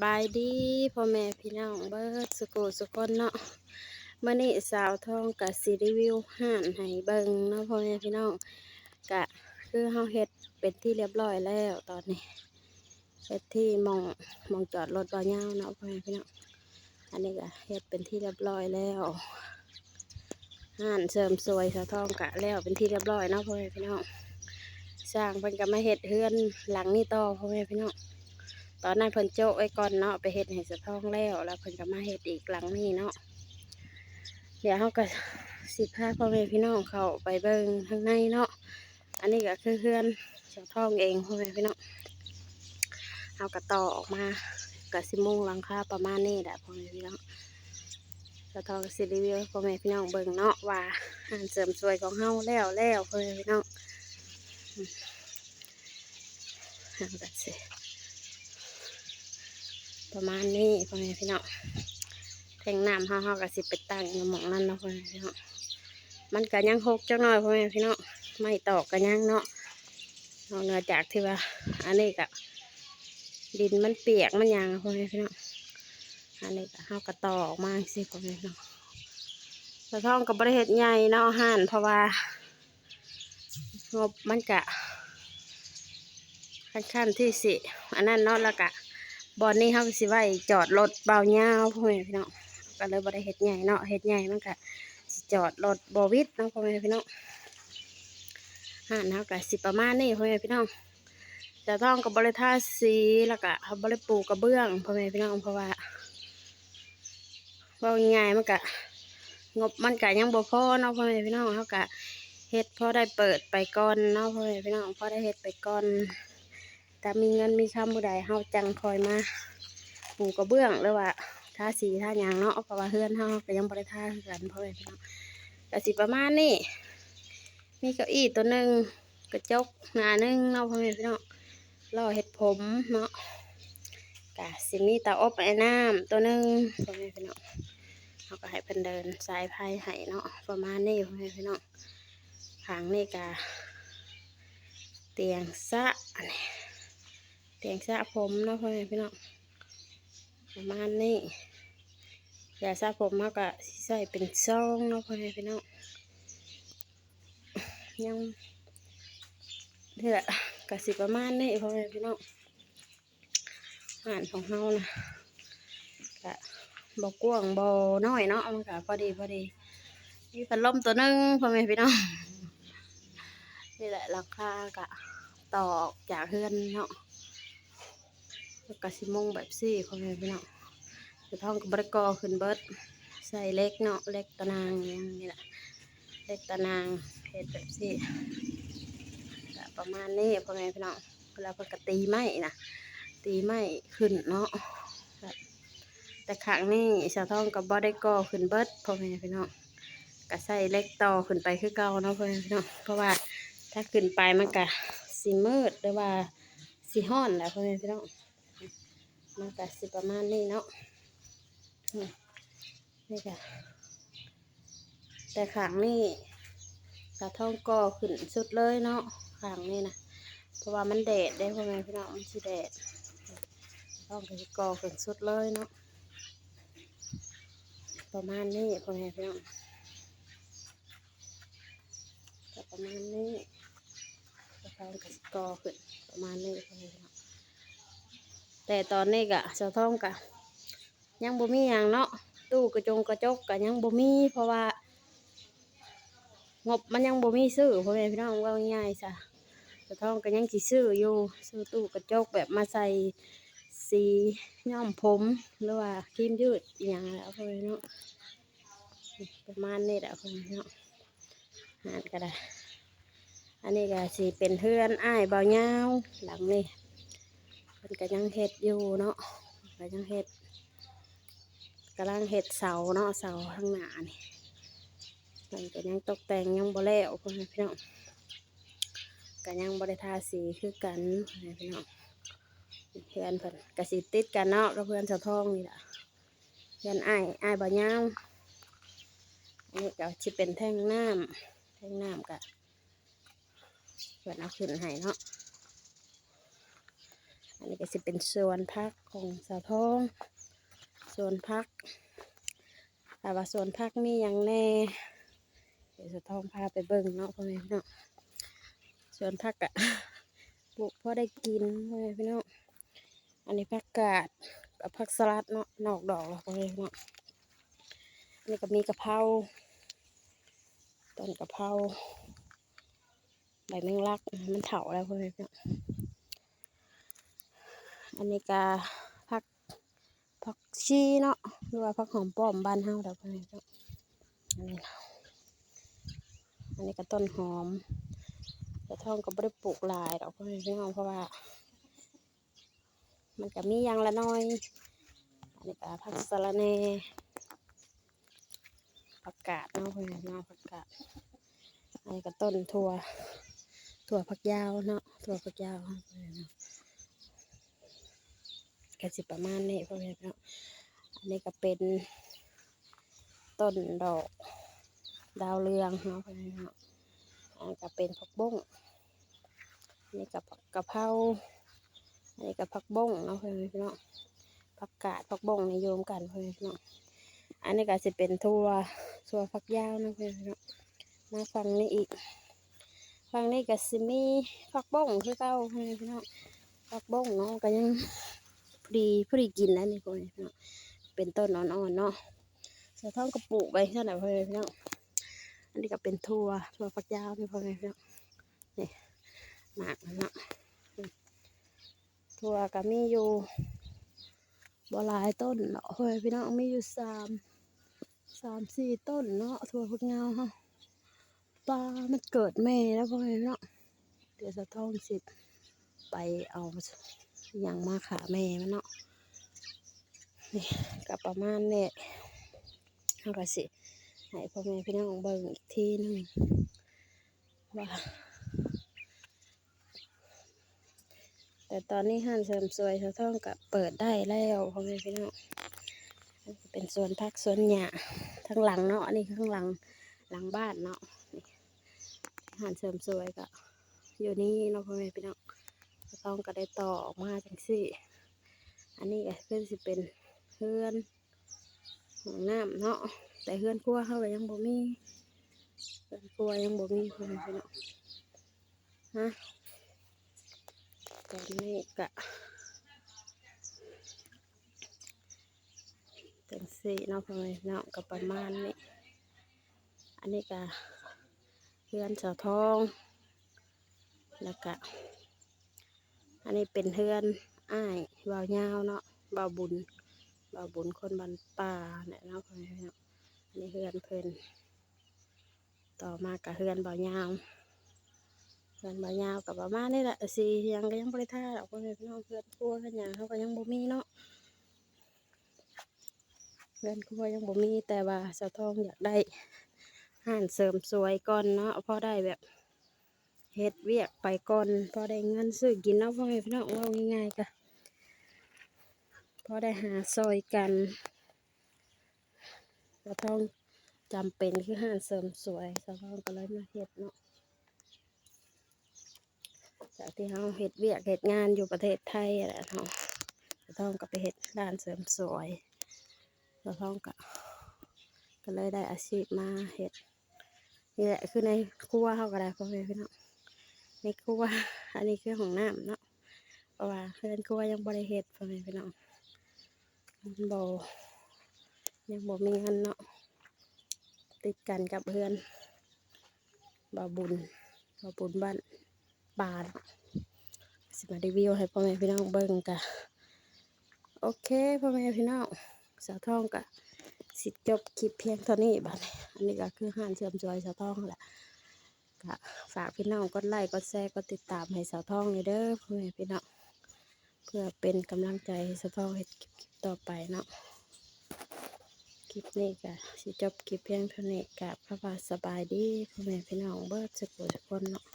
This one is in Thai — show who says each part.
Speaker 1: บายดีพ่อแม่พี่น้องเบิร์ดสุโกสุคนเนาะเมื่อนี้สาวทองกับซีรีวิวห้านให้เบิงเนาะพ่อแม่พี่น้องกะคือเฮาเฮ็ดเป็นที่เรียบร้อยแล้วตอนนี้เฮ็ดที่มองมองจอดรถบ่อยาวเนาะพ่อแม่พี่น้องอันนี้ก็เฮ็ดเป็นที่เรียบร้อยแล้วห้านเสริมสวยสาวทองกะแล้วเป็นที่เรียบร้อยเนาะพ่อแม่พี่น้องสร้างเพิ่นก็มาเฮ็ดเฮือนหลังนี้ต่อพ่อแม่พี่น้อง ตอนนั้นเพิ่นโจ้ไว้ก่อนเนาะไปเฮ็ดให้สะท้องแล้ว แล้วเพิ่นก็มาเฮ็ดอีกหลังนี้เนาะเดี๋ยวเฮาก็สิพาพ่อแม่พี่น้องเขาไปเบิ่งข้างในเนาะอันนี้ก็คือเฮือนสะท้องเองพ่อแม่พี่น้องเฮาก็ต่อออกมาก็สิมุงหลังคาประมาณนี้แหละพ่อแม่พี่น้องสะท้องสิรีวิวพ่อแม่พี่น้องเบิ่งเนาะว่าอาหารเสริมสวยของเฮาแล้วแล้วพ่อแม่พี่น้องอืมเฮาก็สิ ประมาณนี้พ่อแม่พี่น้องแทงน้ำห้าห้ากับสิไปตั้งอยู่หมองนั่นเนาะพ่อแม่พี่น้องมันก็ยังหกจังหน่อยพ่อแม่พี่น้องไม่ตอกก็ยังเนาะนอกเหนือจากที่ว่า อันนี้ก็ดินมันเปียกมันยังพ่อแม่พี่น้องอันนี้ก็ห้าก็ตอกมาสิพ่อแม่พี่น้องแต่ท้องกับบริเหตุใหญ่เนาะห่านเพราะว่างบมันกะขั้นที่สิอันนั้นเนาะแล้วกะ บอนนี้เขาก็สิไว้จอดรถเบาเงาพ่อแม่พี่น้องก็เลยบ่ได้เฮ็ดใหญ่เนาะเฮ็ดใหญ่มันก็สิจอดรถบวิดเนาะพ่อแม่พี่น้องห่านเขาก็สิประมาณนี้พ่อแม่พี่น้องจะต้องกับบริท่าสีแล้วก็เขาบริปลูกกระเบื้องพ่อแม่พี่น้องเพราะว่าเบาง่ายมันก็งบมันก็ยังบ่พอเนาะพ่อแม่พี่น้องเขาก็เฮ็ดพอได้เปิดไปก่อนเนาะพ่อแม่พี่น้องพอได้เฮ็ดไปก่อน ถ้ามีเงินมีคำผู้ใดเฮาจังคอยมาปูกระเบื้องหรือว่าทาสีทาหยางเนาะเพราะว่าเฮือนเฮาก็ยังบ่ได้ทากันเพราะว่าพี่น้องก็สิประมาณนี้มีเก้าอี้ตัวหนึ่งกระจกหนาหนึ่งเนาะพ่อแม่พี่น้องล่อเห็ดผมเนาะกะสิมีเตาอบไอ้น้ำตัวหนึ่งพ่อแม่พี่น้องเขาก็ให้เพิ่นเดินสายไฟให้เนาะประมาณนี้พ่อแม่พี่น้องขางนี่กะเตียงซะอันนี้ เตียงสระผมเนาะพ่อแม่พี่น้องประมาณนี้อยาสระผมเขาก็สิใส่เป็นซองเนาะพ่อแม่พี่น้องยังนี่แหละก็สิประมาณนี้พ่อแม่พี่น้องอาหารของเฮานะก็บ่กว้างบ่น้อยเนาะมันก็พอดีพอดีมีพัดลมตัวหนึงพ่อแม่พี่น้องนี่แหละราคากะต่อออกจากเฮือนเนาะ แล้วก็สิมงแบบซี่พ่อแม่พี่น้องจะท้องกับบริกอขึ้นเบิดใส่เล็กเนาะเล็กตะนางอย่างนี้แหละเล็กตะนางเห็ดแบบซี่ประมาณนี้พ่อแม่พี่น้องแล้วก็ตีไม้นะตีไม้ขึ้นเนาะแต่ขางนี่ชาวท้องกับบริกอขึ้นเบิดพ่อแม่พี่น้องก็ใส่เล็กต่อขึ้นไปคือเก่าเนาะพ่อแม่พี่น้องเพราะว่าถ้าขึ้นไปมันก็สีมืดหรือว่าสีห้อนแหละพ่อแม่พี่น้อง มันก็สิประมาณนี้เนาะนี่ค่ะ แต่ขางนี่กระท่องก่อขึ้นสุดเลยเนาะขางนี่นะเพราะว่ามันแดดได้พ่อแม่พี่น้องมันสิแดดต้องกระก่อขึ้นสุดเลยเนาะประมาณนี้พ่อแม่พี่น้องประมาณนี้กระท่องกระก่อขึ้นประมาณนี้พ่อแม่พี่น้อง แต่ตอนนี้กะสาทองกะ ยังบ่มีอย่างเนาะตู้กระจงกระจกกะยังบ่มี เพราะว่า งบมันยังบ่มีซื้อพ่อแม่พี่น้องว่าง่ายๆซะสาทองก็ยังสิซื้ออยู่ซื้อตู้กระจกแบบมาใส่สีย้อมผมหรือว่าครีมยืดอย่างแล้วพ่อแม่พี่น้องประมาณนี้แหละพ่อแม่พี่น้องหานก็ได้อันนี้ก็สิเป็นเพื่อนอ้ายเบาเงาหลังนี้ มันก็ยังเห็ดอยู่เนาะก็ยังเห็ดกำลังเห็ดเสาเนาะเสาข้างหน้านี่มันก็ยังตกแต่งยังบ่แล้วพ่อแม่พี่น้องก็ยังบ่ได้ทาสีคือกันพ่อแม่พี่น้องเพื่อนเพิ่นกสิติดกันเนาะกับเพื่อนสาวทองนี่แหละเพื่อนอ้ายอ้ายบ่ยาวอันนี้ก็จะเป็นแท่งน้ำแท่งน้ำกะเพื่อนเอาขึ้นให้เนาะ อันนี้ก็จะเป็นสวนพักของสาวทองสวนพักแต่ว่าสวนพักมีอย่างแน่ เดี๋ยวสาวทองพาไปเบิ่งเนาะพ่อแม่พี่น้องสวนพักอะปลูกพอได้กินพ่อแม่พี่น้องอันนี้ผักกาดกับผักสลัดเนาะนอกดอกพ่อแม่พี่น้องอันนี้ก็มีกะเพราต้นกะเพราใบแมงลักมันเถาแล้วพ่อแม่พี่น้อง อันนี้ก็ผักผักชีเนาะหรือว่าผักหอมป้อมบ้านเฮาดอกนี้เนาะอันนี้เนาะอันนี้ก็ต้นหอมแต่ท้องก็บ่ได้ปลูกลายดอกพี่น้องเพราะว่า มันก็มีอย่างละน้อย อันนี้ก็ผักสะระแหน่ผักกาดเนาะเพื่อนพี่น้องผักกาดอันนี้ก็ต้นถั่วถั่วผักยาวเนาะถั่วผักยาวเนาะเพื่อนพี่น้อง ก็สิประมาณนี้พ่อแม่พี่น้องอันนี้ก็เป็นต้นดอกดาวเรืองเนาะพ่อแม่พี่น้องอันก็เป็นผักบุ้งอันนี้ก็ผักกะเพราอันนี้ก็ผักบุ้งเนาะพ่อแม่พี่น้องผักกาดผักบุ้งนิยมกันพ่อแม่พี่น้องอันนี้ก็จะเป็นทั่วทั่วผักยาวเนาะพ่อแม่พี่น้องมาฟังนี้อีกฟังนี้ก็สิมีผักบุ้งคือเก่าพ่อแม่พี่น้องผักบุ้งเนาะก็ยัง ดีพอดีกินแล้วนี่พ่อแม่พี่น้องเป็นต้นอ่อนๆเนาะเสือท้องกระปุกไปเท่าไหร่พ่อแม่พี่น้องอันนี้ก็เป็นทั่วทั่วฝักยาวนี่พ่อแม่พี่น้องนี่หมากเนาะทั่วก็มีอยู่บ่หลายต้นเนาะพ่อแม่พี่น้องมีอยู่สามสามสี่ต้นเนาะทั่วฝักยาวฮะปลามันเกิดแม่แล้วพ่อแม่พี่น้องเดี๋ยวเสือท้องสิไปเอา ยังมาขาแม่มันเนาะนี่ก็ประมาณนี้เอาก็สิให้พ่อแม่พี่น้องเบิ่งอีกทีหนึงว่าแต่ตอนนี้ห้านเสริมสวยสะท้องกับเปิดได้แล้วพ่อแม่พี่น้องเป็นสวนพักสวนหญ้าทั้งหลังเนาะนนี้ข้างหลังหลังบ้านเนาะห้านเสริมสวยก็อยู่นี่เนาะพ่อแม่พี่น้อง ต้องก็ได้ต่อออกมาจังสี่ อันนี้ก็คือนสิเป็นเฮือนของน้ำเนาะแต่เฮือนครัวเขาก็ยังบ่มีเฮือนครัวยังบ่มีเพื่อนพี่เนาะฮะตอนนี้ก็จังสี่เนาะพ่อแม่เนาะก็ประมาณนี้อันนี้ก็เฮือนเสาทองแล้วก็ อันนี้เป็นเฮือนอ้ายเบาเงาวเนาะเบาบุญเบาบุญคนบันป่าเนี่ยเนาะพ่อแม่พี่น้องอันนี้เฮือนเพิ่นต่อมากับเฮือนเบาเงาวเฮือนเบาเงาวกับประมานี้แหละสียังก็ยังบริท่าดอกพ่อแม่พี่น้องเฮือนครัวเฮือนหยังเขาก็ยังบ่มีเนาะเฮือนครัวยังบ่มีแต่ว่าสาวทองอยากได้ห้านเสริมสวยก่อนเนาะพอได้แบบ เฮ็ดเวียกไปก่อนพอได้เงินซื้อกินเนาะพ่อแม่พี่น้องว่าง่ายๆก็พอได้หาซอยกันสะท้องจำเป็นคือห้านเสริมสวยสะท้องก็เลยมาเฮ็ดเนาะจากที่เราเฮ็ดเวียกเฮ็ดงานอยู่ประเทศไทยแหละเนาะสะท้องก็ไปเฮ็ดด้านเสริมสวยสะท้องก็ก็เลยได้อาชีพมาเฮ็ดนี่แหละคือในครัวเขาก็ได้พ่อแม่พี่น้อง ในครัวอันนี้คือของน้ำเนาะเพราะว่าเพื่อนครัวยังบริเฮ็ดพ่อแม่พี่น้องมันบยังบ่มีเงินเนาะติดกันกับเพื่อนบาบุญบาบุญบ้านบานสิมารีวิวให้พ่อแม่พี่น้องเบิ่งกะโอเคพ่อแม่พี่น้องสาวทองกะสิจบคลิปเพียงเท่านี้บัดนี้อันนี้ก็คือห้านเชื่อมจอยสาวทองแหละ ก็ฝากพี่น้องกดไลค์กดแชร์กดติดตามให้สาวทองเลยเด้อพ่อแม่พี่น้องเพื่อเป็นกำลังใจให้สาวทองเห็ดคลิปต่อไปเนาะคลิปนี้ก็สิจบคลิปเพียงเท่านี้กับพระบาทสบายดีพ่อแม่พี่น้องเบิร์ดสุขสุขคนเนาะ